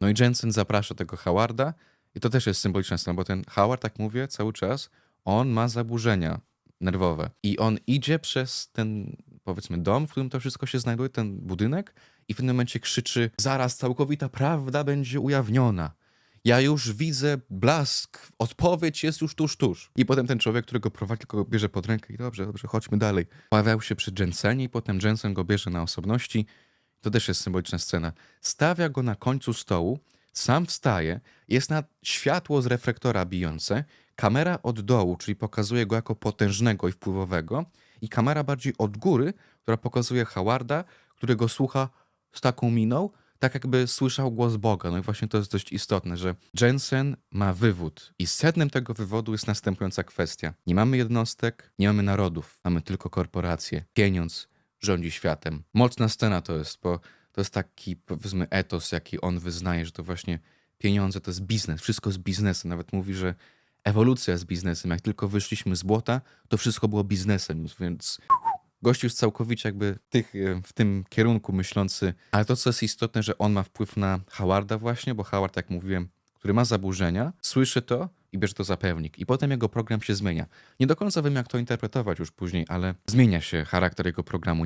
No i Jensen zaprasza tego Howarda i to też jest symboliczna scena, bo ten Howard, tak mówię cały czas, on ma zaburzenia nerwowe i on idzie przez ten, powiedzmy, dom, w którym to wszystko się znajduje, ten budynek i w pewnym momencie krzyczy, zaraz całkowita prawda będzie ujawniona. Ja już widzę blask, odpowiedź jest już tuż, tuż. I potem ten człowiek, którego prowadzi, go bierze pod rękę i dobrze, dobrze, chodźmy dalej. Pojawiał się przy Jensenie i potem Jensen go bierze na osobności. To też jest symboliczna scena. Stawia go na końcu stołu, sam wstaje, jest na światło z reflektora bijące, kamera od dołu, czyli pokazuje go jako potężnego i wpływowego, i kamera bardziej od góry, która pokazuje Howarda, którego słucha z taką miną, tak jakby słyszał głos Boga. No i właśnie to jest dość istotne, że Jensen ma wywód i sednem tego wywodu jest następująca kwestia. Nie mamy jednostek, nie mamy narodów, mamy tylko korporacje. Pieniądz rządzi światem. Mocna scena to jest, bo to jest taki, powiedzmy, etos, jaki on wyznaje, że to właśnie pieniądze to jest biznes, wszystko jest biznesem. Nawet mówi, że ewolucja jest biznesem. Jak tylko wyszliśmy z błota, to wszystko było biznesem, więc gościu jest całkowicie jakby tych, e, w tym kierunku myślący. Ale to, co jest istotne, że on ma wpływ na Howarda właśnie, bo Howard, jak mówiłem, który ma zaburzenia, słyszy to i bierze to za pewnik. I potem jego program się zmienia. Nie do końca wiem, jak to interpretować już później, ale zmienia się charakter jego programu.